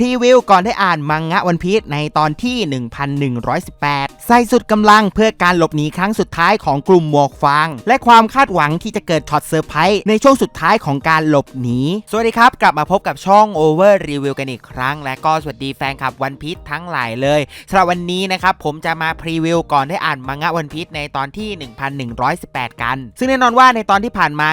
พรีวิวก่อนได้อ่านมังงะวันพีชในตอนที่ 1118 ใส่สุดกำลังเพื่อการหลบหนีครั้งสุดท้ายของกลุ่มหมวกฟาง และความคาดหวังที่จะเกิดช็อตเซอร์ไพรส์ในช่วงสุดท้ายของการหลบหนี สวัสดีครับ กลับมาพบกับช่อง Over Review กันอีกครั้ง และก็สวัสดีแฟนคลับวันพีชทั้งหลายเลยสำหรับวันนี้นะครับผมจะมาพรีวิวก่อนได้อ่านมังงะวันพีชในตอนที่ 1118 กัน ซึ่งแน่นอนว่าในตอนที่ผ่านมา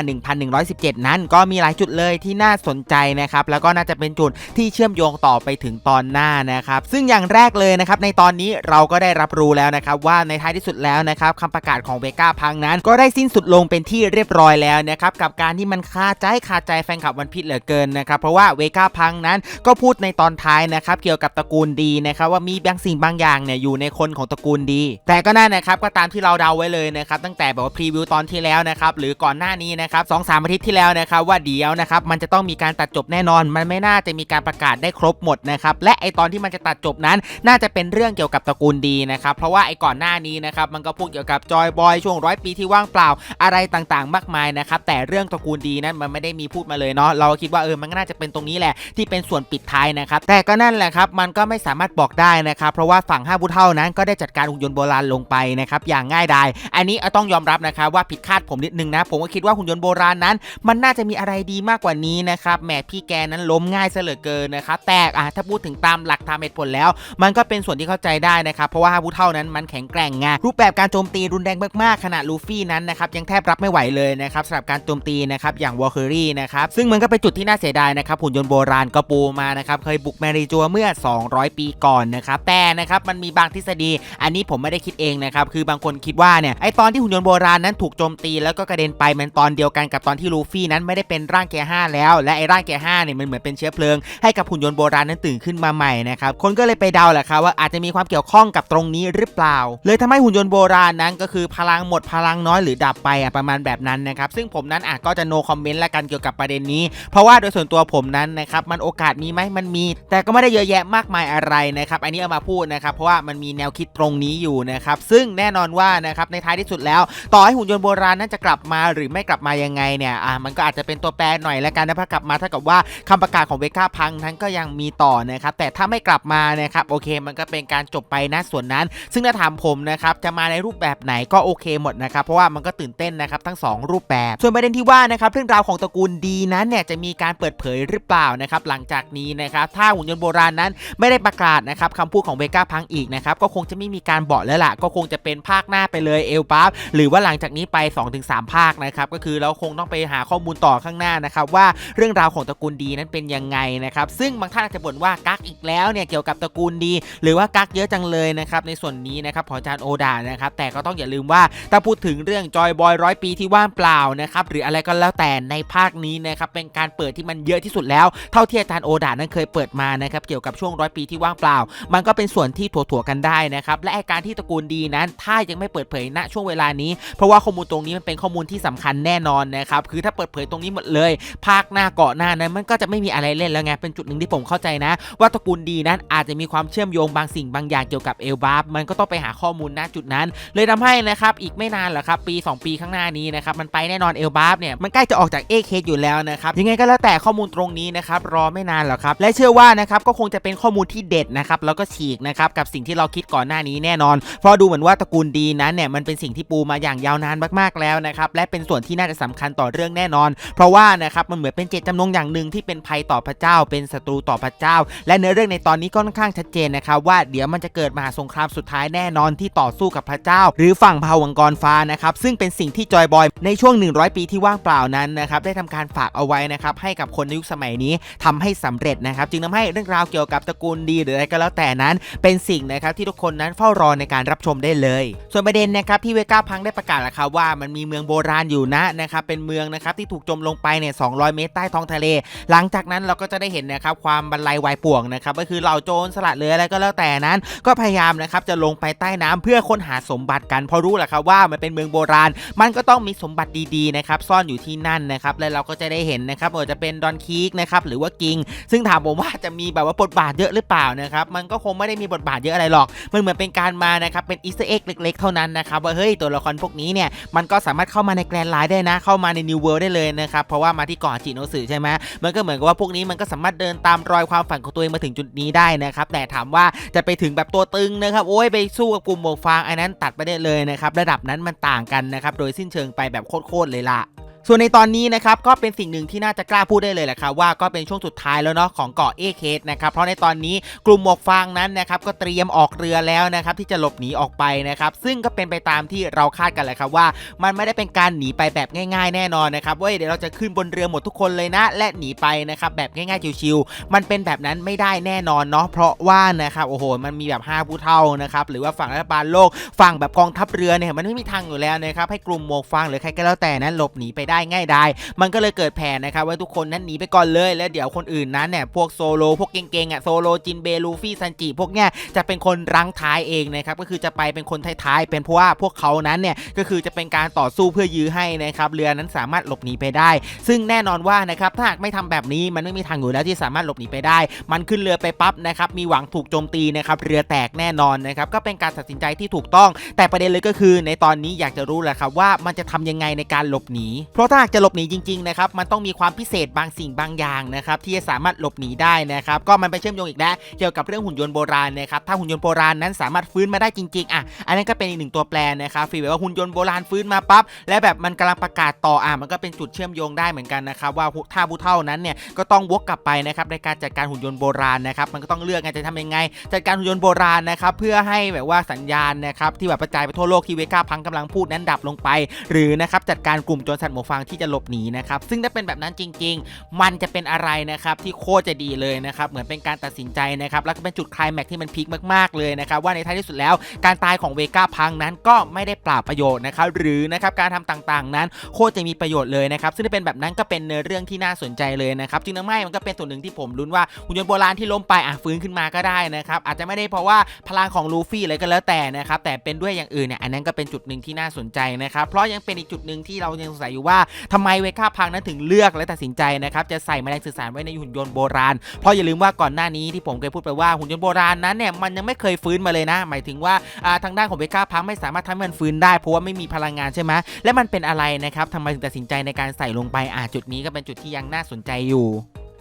1117 นั้น ก็มีหลายจุดเลยที่น่าสนใจนะครับแล้วก็น่าจะเป็นจุดที่เชื่อมโยงต่อไปถึงตอนหน้านะครับ ซึ่งอย่างแรกเลยนะครับในตอนนี้เราก็ได้รับรู้แล้วนะครับว่าในท้ายที่สุดแล้วนะครับคำประกาศของเบก้าพังนั้น ก็ได้สิ้นสุดลงเป็นที่เรียบร้อยแล้วนะครับกับการที่มันคาใจคาใจแฟนคลับวันพีชเหลือเกินนะครับเพราะว่าเวก้าพังนั้นก็พูดในตอนท้ายนะครับเกี่ยวกับตระกูลดีนะครับว่ามีบางสิ่งบางอย่างเนี่ยอยู่ในคนของตระกูลดี แต่ก็นั่นนะครับก็ตามที่เราเดาไว้เลยนะครับตั้งแต่แบบว่าพรีวิวตอนที่แล้วนะครับหรือก่อนหน้านี้นะครับสองสามอาทิตย์ที่แล้วนะครับว่าเดี๋ยวนะครับมันจะต้องมีการตัดจบแน่นอน มันไม่น่าจะมีการประกาศได้ครบหมดนะครับและไอตอนที่มันจะตัดจบนั้น น่าจะเป็นเรื่องเกี่ยวกับตระกูลดีนะครับเพราะว่าไอก่อนหน้านี้นะครับมันก็พูดเกี่ยวกับจอยบอยช่วงร้อยปีที่ว่างเปล่าอะไรต่างๆ มากมายนะครับแต่เรื่องตระกูลดีนั้นมันไม่ได้มีพูดมาเลยเนาะเราคิดว่าเออมันก็น่าจะเป็นตรงนี้แหละที่เป็นส่วนปิดท้ายนะครับแต่ก็นั่นแหละครับมันก็ไม่สามารถบอกได้นะครับเพราะว่าฝั่งห้าผู้เท่านั้นก็ได้จัดการหุ่นยนต์โบราณลงไปนะครับอย่างง่ายดายอันนี้ต้องยอมรับนะครับว่าผิดคาดผมนิดนึงนะ ผมก็คิดว่าหุ่นยนต์โบราณนั้น มันน่าจะมีอะไรดีมากกว่านี้นะครับแหมพี่แกนั้นล้มง่ายเหลือเกินนะครับแต่อะถ้าพูดถึงตามหลักตามเหตุผลแล้ว มันก็เป็นส่วนที่เข้าใจได้นะครับ เพราะว่าฮาบุเท่านั้นมันแข็งแกร่งไงรูปแบบการโจมตีรุนแรงมากๆขณะลูฟี่นั้นนะครับยังแทบรับไม่ไหวเลยนะครับสำหรับการโจมตีนะครับอย่างวอลเคอรี่นะครับซึ่งมันก็เป็นจุดที่น่าเสียดายนะครับหุ่นยนต์โบราณก็ปูมานะครับเคยบุกแมริจัวเมื่อ 200 ปีก่อนนะครับแต่นะครับมันมีบางทฤษฎี อันนี้ผมไม่ได้คิดเองนะครับคือบางคนคิดว่าเนี่ยไอตอนที่หุ่นยนต์โบราณนั้นถูกโจมตี แล้วก็กระเด็นไปมันตอนเดียวกันกับตอนที่ลูฟี่นั้นไม่ได้เป็นร่างแกห้าแล้ว และไอร่างแกห้าเนี่ยมันเหมือนเป็นเชื้อเพลิงให้กับหุ่นยนต์โบราณนั้นตื่นขึ้นมาใหม่นะครับคนก็เลยไปเดาแหละครับว่าอาจจะมีความเกี่ยวข้องกับตรงนี้หรือเปล่า เลยทำให้หุ่นยนต์โบราณนั้นก็คือพลังหมดพลังน้อยหรือดับไปอะประมาณแบบนั้นนะครับซึ่งผมนั้นอะก็จะ no comment ละกันเกี่ยวกับประเด็นนี้ เพราะว่าโดยส่วนตัวผมนั้นนะครับมันโอกาสมีไหมมันมี แต่ก็ไม่ได้เยอะแยะมากมายอะไรนะครับอันนี้เอามาพูดนะครับเพราะว่ามันมีแนวคิดตรงนี้อยู่นะครับซึ่งแน่นอนว่านะครับในท้ายที่สุดแล้ว ต่อให้หุ่นยนต์โบราณนั้นจะกลับมาหรือไม่กลับมายังไงเนี่ยอะมันก็อาจจะเป็นตัวแปรหน่อยละกันนะพอกลับมาเท่ากับว่าคำประกาศของเวก้าพังนั้นก็ยังมีต่อนะครับแต่ถ้าไม่กลับมานะครับโอเคมันก็เป็นการจบไปนะส่วนนั้น ซึ่งถ้าถามผมนะครับจะมาในรูปแบบไหนก็โอเคหมดนะครับเพราะว่ามันก็ตื่นเต้นนะครับทั้งสองรูปแบบ ส่วนประเด็นที่ว่านะครับเรื่องราวของตระกูลดีนั้นเนี่ยจะมีการเปิดเผยหรือเปล่านะครับหลังจากนี้นะครับถ้าหุ่นยนต์โบราณนั้นไม่ได้ประกาศนะครับคำพูดของเวก้าพังอีกนะครับก็คงจะไม่มีการบอกแล้วล่ะก็คงจะเป็นภาคหน้าไปเลยเอลบัฟหรือว่าหลังจากนี้ไป 2-3 ภาคนะครับก็คือเราคงต้องไปหาข้อมูลต่อข้างหน้านะครับว่าเรื่องราวของตระกูลดีนั้นเป็นยังไงนะครับซึ่งบางท่านจะบ่นว่ากักอีกแล้วเนี่ยเกี่ยวกับตระกูลดี หรือว่ากักเยอะจังเลยนะครับในส่วนนี้นะครับของอาจารย์โอดานะครับแต่ก็ต้องอย่าลืมว่าถ้าพูดถึงเรื่องจอยบอยร้อยปีที่ว่างเปล่านะครับหรืออะไรก็แล้วแต่ในภาคนี้นะครับเป็นการเปิดที่มันเยอะที่สุดแล้ว เท่าที่อาจารย์โอดานั้นเคยเปิดมานะครับเกี่ยวกับช่วงร้อยปีที่ว่างเปล่า มันก็เป็นส่วนที่ถั่วๆกันได้นะครับและการที่ตระกูลดีนั้น ถ้ายังไม่เปิดเผยณช่วงเวลานี้ เพราะว่าข้อมูลตรงนี้มันเป็นข้อมูลที่สำคัญแน่นอนนะครับคือถ้าเปิดเผยตรงนี้หมดเลย ภาคหน้าเกาะหน้านั้นมันก็จะไม่มีอะไรเล่นแล้วไงเป็นจุดหนึ่งที่ผมเข้าใจนะ ว่าตระกูลดีนั้นอาจจะมีความเชื่อมโยงบางสิ่งบางอย่างเกี่ยวกับเอลบาฟมันก็ต้องไปหาข้อมูลณจุดนั้น เลยทำให้นะครับอีกไม่นานหรอกครับปี 2 ปีข้างหน้านี้นะครับมันไปแน่นอนเอลบาฟเนี่ยมันใกล้จะออกจากเอเคอยู่แล้วนะครับยังไงก็แล้วแต่ข้อมูลตรงนี้นะครับรอไม่นานหรอกครับและเชื่อว่านะครับก็คงจะเป็นข้อมูลที่เด็ดนะครับแล้วก็ฉีกนะครับกับสิ่งที่เราคิดก่อนหน้านี้แน่นอน เพราะดูเหมือนว่าตระกูลดีนั้นเนี่ยมันเป็นสิ่งที่ปูมาอย่างยาวนานมากๆแล้วนะครับและเป็นส่วนที่น่าจะสำคัญต่อเรื่องแน่นอน เพราะว่านะครับมันเหมือนเป็นเจตจำนงอย่างหนึ่งที่เป็นภัยต่อพระเจ้าเป็นศัตรูต่อพระเจ้า และเนื้อเรื่องในตอนนี้ก็ค่อนข้างชัดเจนนะครับว่าเดี๋ยวมันจะเกิดมหาสงครามสุดท้ายแน่นอนที่ต่อสู้กับพระเจ้า หรือฝั่งเผ่าวังกรฟ้านะครับซึ่งเป็นสิ่งที่จอยบอยในช่วง 100 ปีที่ว่างเปล่านั้นนะครับได้ทำการฝากเอาไว้นะครับให้กับคนในยุคสมัยนี้ทำให้สำเร็จนะครับจึงทำให้เรื่องราวเกี่ยวกับตระกูลดีหรืออะไรก็แล้วแต่นั้น เป็นสิ่งนะครับที่ทุกคนนั้นเฝ้ารอในการรับชมได้เลย ส่วนประเด็นนะครับที่เวก้าพังได้ประกาศแล้วครับว่ามันมีเมืองโบราณอยู่นะนะครับเป็นเมืองนะครับที่ถูกจมลงไปเนี่ย200 เมตรใต้ท้องทะเล หลังจากนั้นเราก็จะได้เห็นนะครับความบรรลัยวายป่วงนะครับก็คือเหล่าโจรสลัดเรืออะไรก็แล้วแต่นั้น ก็พยายามนะครับจะลงไปใต้น้ำเพื่อค้นหาสมบัติกันเพราะรู้แหละครับว่ามันเป็นเมืองโบราณ มันก็ต้องมีสมบัติดีๆนะครับซ่อนอยู่ที่นั่นนะครับและเราก็จะได้เห็นนะครับว่าจะเป็นดอนคีกนะครับหรือว่ากิง ซึ่งถามผมว่าจะมีแบบว่าบทบาทเยอะหรือเปล่านะครับมันก็คงไม่ได้มีบทบาทเยอะอะไรหรอก มันเหมือนเป็นการมานะครับเป็นอีสเอ็กเล็ก ๆ เท่านั้นนะครับว่าเฮ้ยตัวละครพวกนี้เนี่ยมันก็สามารถเข้ามาในแกรนไลน์ได้นะ เข้ามาในนิวเวิลด์ได้เลยนะครับเพราะว่ามาที่เกาะจิโนสึใช่ไหมมันก็เหมือนกับว่าพวกนี้มันก็สามารถเดินตามรอยความฝันของตัวเองมาถึงจุดนี้ได้นะครับแต่ถามว่าจะไปถึงแบบตัวตึงนะครับโอ้ยไปสู้กับกลุ่มหมวกฟางอันนั้นตัดไปได้เลยนะครับระดับนั้นมันต่างกันนะครับโดยสิ้นเชิงไปแบบโคตรๆเลยล่ะ ส่วนในตอนนี้นะครับก็เป็นสิ่งหนึ่งที่น่าจะกล้าพูดได้เลยแหละครับว่าก็เป็นช่วงสุดท้ายแล้วเนาะของเกาะเอเคสนะครับเพราะในตอนนี้กลุ่มหมวกฟางนั้นนะครับก็เตรียมออกเรือแล้วนะครับที่จะหลบหนีออกไปนะครับซึ่งก็เป็นไปตามที่เราคาดกันแหละครับว่า มันไม่ได้เป็นการหนีไปแบบง่าย ๆ แน่นอนนะครับว่าเดี๋ยวเราจะขึ้นบนเรือหมดทุกคนเลยนะ และหนีไปนะครับแบบง่ายๆชิวๆมันเป็นแบบนั้นไม่ได้แน่นอนเนาะเพราะว่านะครับโอ้โหมันมีแบบห้าผู้เท่านะครับหรือว่าฝั่งรัฐบาลโลกฝั่งแบบกองทัพเรือเนี่ยมันไม่มีทางอยู่แล้วนะครับให้กลุ่มหมวกฟางหรือใครก็แล้วแต่นั้นหลบหนีไปได้ได้ง่ายได้มันก็เลยเกิดแผนนะครับว่าทุกคนนั้นหนีไปก่อนเลยแล้วเดี๋ยวคนอื่นนั้นเนี่ยพวกโซโลพวกเก่งๆอะโซโลจินเบลูฟี่ซันจิพวกเนี้ยจะเป็นคนรั้งท้ายเองนะครับก็คือจะไปเป็นคนท้ายๆเป็นเพราะว่าพวกเขานั้นเนี่ยก็คือจะเป็นการต่อสู้เพื่อยื้อให้นะครับเรือนั้นสามารถหลบหนีไปได้ ซึ่งแน่นอนว่านะครับถ้าหากไม่ทำแบบนี้มันไม่มีทางอยู่แล้วที่สามารถหลบหนีไปได้ มันขึ้นเรือไปปั๊บนะครับมีหวังถูกโจมตีนะครับเรือแตกแน่นอนนะครับก็เป็นการตัดสินใจที่ถูกต้อง แต่ประเด็นเลยก็คือในตอนนี้อยากจะรู้แหละครับว่ามันจะทำยังไงในการหลบหนีเพราะถ้าหาจะหลบหนีจริงๆนะครับมันต้องมีความพิเศษบางสิ่งบางอย่างนะครับที่จะสามารถหลบหนีได้นะครับก็มันไปเชื่อมโยงอีกแล้วเกี่ยวกับเรื่องหุ่นยนต์โบราณนะครับถ้าหุ่นยนต์โบราณนั้นสามารถฟื้นมาได้จริงๆอะอันนั้นก็เป็นอีกหนึ่งตัวแปรนะครับฟีลแบบว่าหุ่นยนต์โบราณฟื้นมาปั๊บและแบบมันกำลังประกาศต่ออะมันก็เป็นจุดเชื่อมโยงได้เหมือนกันนะครับว่าถ้าผู้เท่านั้นเนี่ยก็ต้องวกกลับไปนะครับในการจัดการหุ่นยนต์โบราณนะครับมันก็ต้องเลือกไงจะทำยังไง จัดการหุ่นยนต์โบราณนะครับเพื่อให้แบบว่าสัญญาณนะครับที่แบบกระจายไปทั่วโลกที่เวก้าพังกำลังพูดนั้นดับลงไป หรือนะครับจัดการกลุ่มโจรสัตว์หมวกฟางที่จะหลบหนีนะครับซึ่งถ้าเป็นแบบนั้นจริง ๆ มันจะเป็นอะไรนะครับที่โคตรจะดีเลยนะครับเหมือนเป็นการตัดสินใจนะครับแล้วก็เป็นจุดคลายแม็กที่มันพีคมากๆเลยนะครับว่าในท้ายที่สุดแล้วการตายของเวก้าพังนั้นก็ไม่ได้เปล่าประโยชน์นะครับหรือนะครับการทำต่างๆ นั้นโคตรจะมีประโยชน์เลยนะครับซึ่งถ้าเป็นแบบนั้นก็เป็นเนื้อเรื่องที่น่าสนใจเลยนะครับจึงทำให้มันก็เป็นส่วนหนึ่งที่ผมลุ้นว่าหุ่นยนต์โบราณที่ล้มไปอะฟื้นขึ้นมาก็ได้นะครับอาจจะไม่ได้เพราะว่าพลังของลูฟี่อะไรก็แล้วแต่นะครับแต่เป็นด้วยอย่างอื่นเนี่ยอันนั้นก็เป็นจุดหนึ่งที่น่าสนใจนะครับเพราะยังเป็นอีกจุดหนึ่งที่เรายังสงสัยอยู่ว่าทำไมเวก้าพังนั้นถึงเลือกและตัดสินใจนะครับจะใส่แมลงสื่อสารไว้ในหุ่นยนต์โบราณ เพราะอย่าลืมว่าก่อนหน้านี้ที่ผมเคยพูดไปว่าหุ่นยนต์โบราณนั้นเนี่ยมันยังไม่เคยฟื้นมาเลยนะ หมายถึงว่าทางด้านของเวก้าพังไม่สามารถทำให้มันฟื้นได้เพราะว่าไม่มีพลังงานใช่ไหมและมันเป็นอะไรนะครับทำไมถึงตัดสินใจในการใส่ลงไปอ่าจุดนี้ก็เป็นจุดที่ยังน่าสนใจอยู่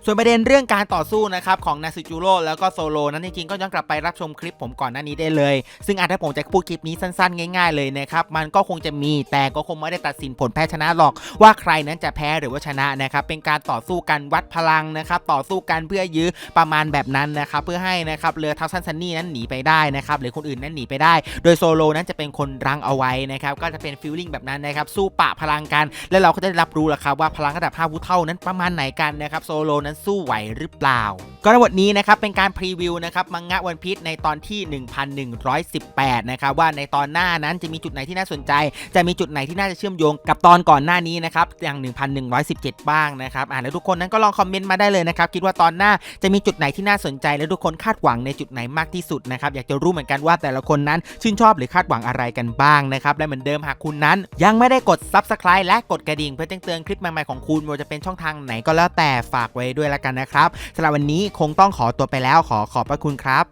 ส่วนประเด็นเรื่องการต่อสู้นะครับของนาซิจูโร่แล้วก็โซโลนั้นจริงๆก็ย้อนกลับไปรับชมคลิปผมก่อนหน้านี้ได้เลย ซึ่งอาจถ้าผมจะพูดคลิปนี้สั้นๆ ง่ายๆเลยนะครับมันก็คงจะมีแต่ก็คงไม่ได้ตัดสินผลแพ้ชนะหรอกว่าใครนั้นจะแพ้หรือว่าชนะนะครับเป็นการต่อสู้กันวัดพลังนะครับต่อสู้กันเพื่อยื้อประมาณแบบนั้นนะครับเพื่อให้นะครับเรือทัพซันซันนี่นั้นหนีไปได้นะครับหรือคนอื่นนั้นหนีไปได้ โดยโซโลนั้นจะเป็นคนรั้งเอาไว้นะครับก็จะเป็นฟีลลิ่งแบบนั้นนะครับสู้ปะพลังกัน แล้วเราก็จะได้รับรู้แหละครับว่าพลังระดับ5ผู้เท่านั้นประมาณไหนกันนะครับโซโลนั้นสู้ไหวหรือเปล่า ก็ในวันนี้นะครับเป็นการพรีวิวนะครับมังงะวันพีชในตอนที่ 1118 นะครับว่าในตอนหน้านั้นจะมีจุดไหนที่น่าสนใจ จะมีจุดไหนที่น่าจะเชื่อมโยงกับตอนก่อนหน้านี้นะครับอย่าง 1117 บ้างนะครับอ่าแล้วทุกคนนั้นก็ลองคอมเมนต์มาได้เลยนะครับคิดว่าตอนหน้าจะมีจุดไหนที่น่าสนใจ และทุกคนคาดหวังในจุดไหนมากที่สุดนะครับอยากจะรู้เหมือนกันว่าแต่ละคนนั้นชื่นชอบหรือคาดหวังอะไรกันบ้างนะครับและเหมือนเดิมหากคุณนั้น ยังไม่ได้กด Subscribe และกดกระดิ่งเพื่อแจ้งเตือนคลิปใหม่ๆของคุณว่าจะเป็นช่องทางไหนก็แล้วแต่ฝากไว้ด้วยละกันนะครับสำหรับวันนี้คงต้องขอตัวไปแล้วขอขอบพระคุณครับ